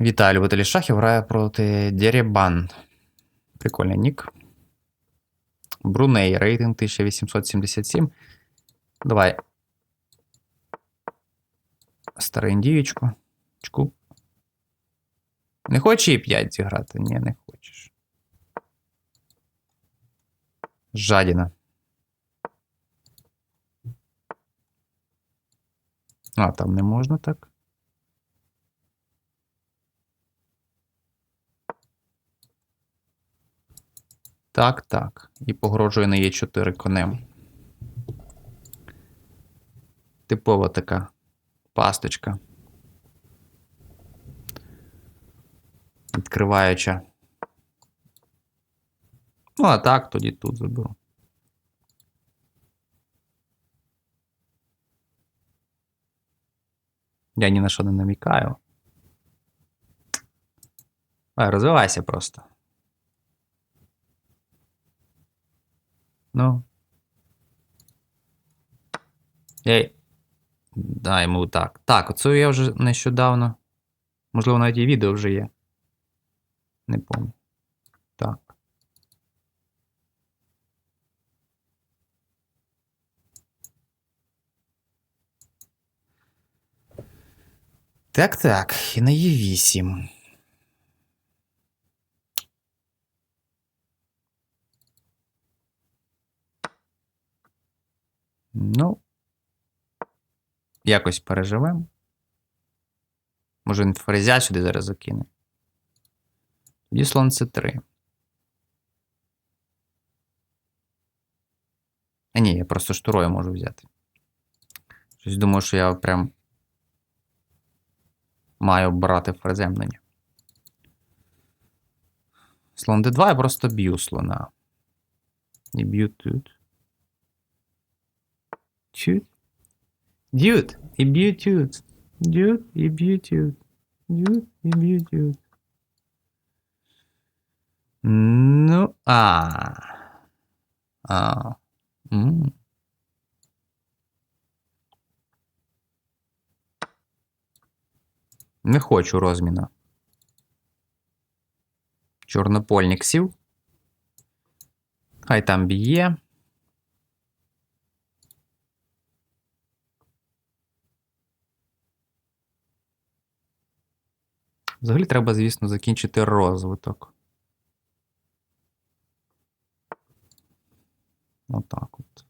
Вітаю, любителі шахів грає проти Деребан. Прикольний нік. Бруней, рейтинг 1877. Давай. Старий індієчку. Чку. Не хочеш і 5 зіграти? Ні, не хочеш. Жадіна. А, там не можна так. Так, так. І погрожує на Е4 конем. Типова така пасточка. Відкриваюча. Ну, а так, тоді тут заберу. Я ні на що не намікаю. А, розвивайся просто. Ну. Ей. Дай йому так. Так, оце я вже нещодавно. Можливо, навіть і відео вже є. Не пам'ятаю. Так. Так, так, і на Є8. Ну. Якось переживемо. Може, він ферзя сюди зараз закине. Тоді слон С3. А ні, я просто штурою можу взяти. Щось думаю, що я прям маю брати ферзем на. Слон d2 я просто б'ю слона. І б'ю тут. Чуть. Дюд, і б'ю тут. Дюд, і б'ю тут. Дюд, і б'ю тут. Ну, а. А. М. Не хочу розміна. Чорнопольник сів. Хай там б'є. Взагалі треба, звісно, закінчити розвиток. Отак от.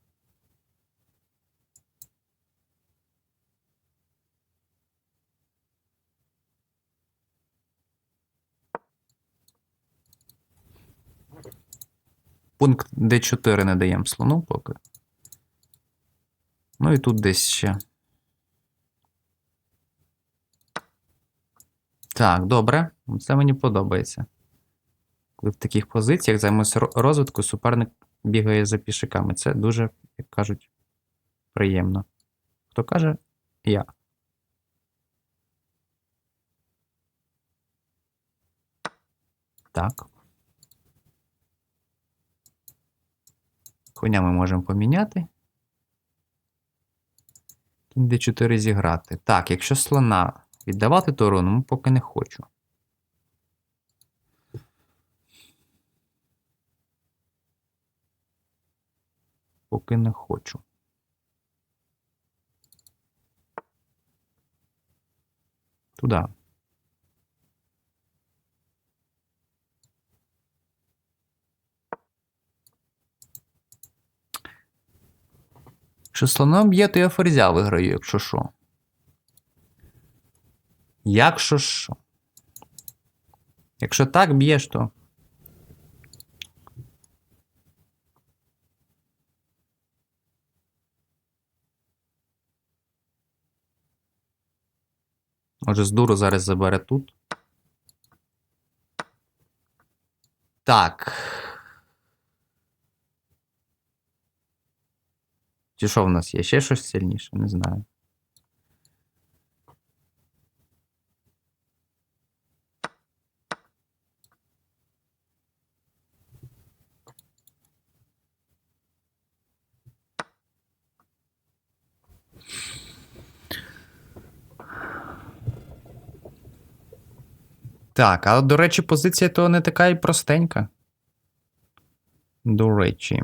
Пункт D4 не даємо слону поки. Ну і тут десь ще. Так, добре. Це мені подобається. Коли в таких позиціях займуся ро- розвиткою, суперник бігає за пішиками. Це дуже, як кажуть, приємно. Хто каже, я. Так. Коня ми можемо поміняти. Кінь d4 зіграти. Так, якщо слона віддавати то ну поки не хочу. Поки не хочу. Туда. Якщо слоном б'є, то я ферзя виграю, якщо що. Якщо що. Якщо так б'єш, то. Може, з дуру зараз забере тут. Так. Чи що в нас є? Ще щось сильніше? Не знаю. Так, а до речі, позиція то не така і простенька. До речі.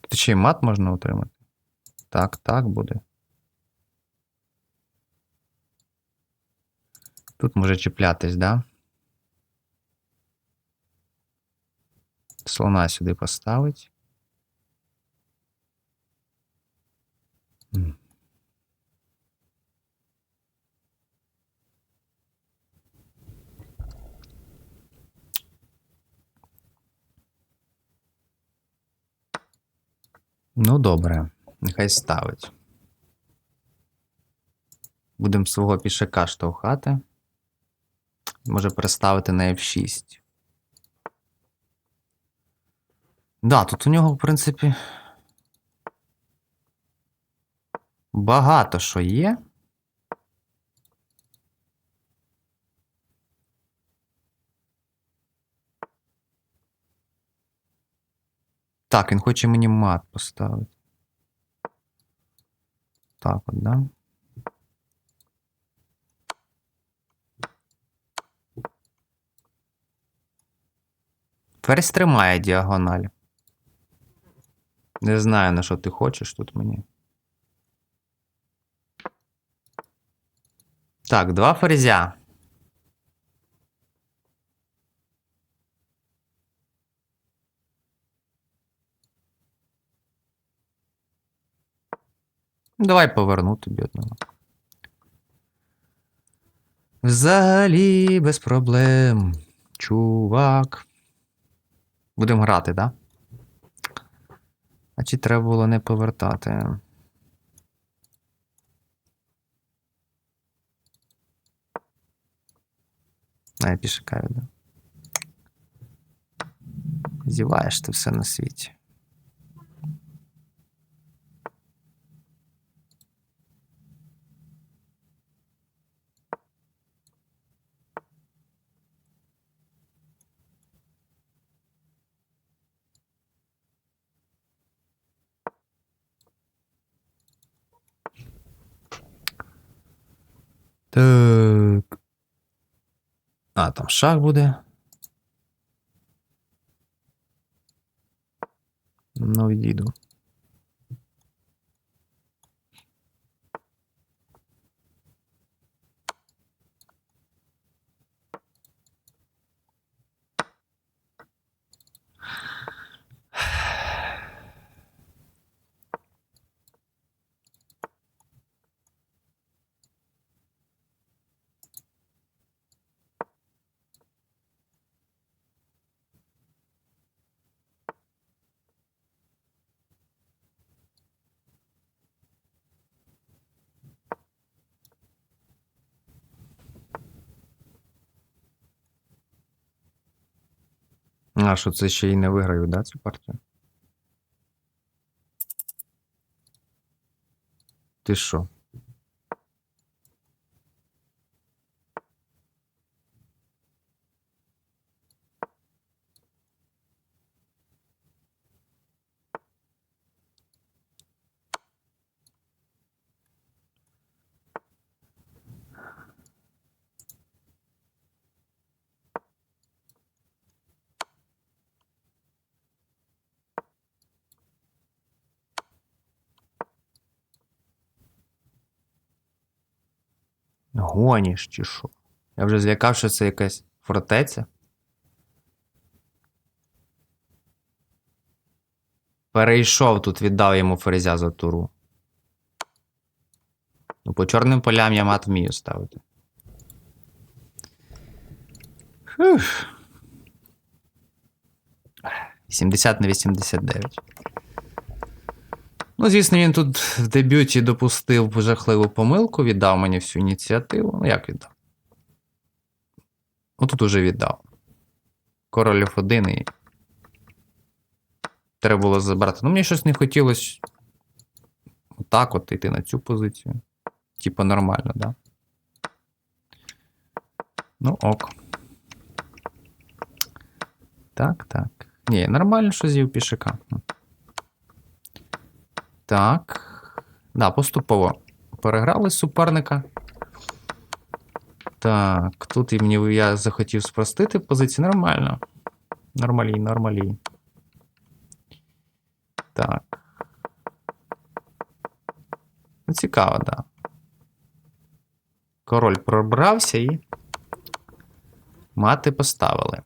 Тут ще й мат можна отримати. Так, так буде. Тут може чіплятись, да? Слона сюди поставить. Ну, добре, нехай ставить. Будемо свого пішака штовхати. Може переставити на F6. Да, тут у нього, в принципі. Багато що є. Так, він хоче мені мат поставити. Так от, да? Ферзь тримає діагональ. Не знаю, на що ти хочеш тут мені. Так, два ферзя. Давай поверну тобі одного. Взагалі без проблем. Чувак. Будемо грати, так? Да? А чи треба було не повертати? А я пішака віддав. Зіваєш ти все на світі. Так. А, там шах буде. Ну, відійду. А що це ще й не виграю, да, цю партію? Ти що? Гоніш чи що? Я вже злякав, що це якась фортеця. Перейшов тут, віддав йому ферзя за туру. Ну, по чорним полям я мат вмію ставити. Фух. 70 на 89. Ну, звісно, він тут в дебюті допустив жахливу помилку, віддав мені всю ініціативу. Ну, як віддав? Ну, тут уже віддав. Король F1 і. Треба було забрати. Ну, мені щось не хотілося отак от йти на цю позицію. Типа нормально, да? Ну, ок. Так, так. Ні, нормально, що з'їв пішака. Так. Да, поступово переграли суперника. Так, тут і мені я захотів спростити позиції. Нормально. Нормалій, нормалій. Так. Ну, цікаво, так. Да. Король пробрався і. Мати поставили.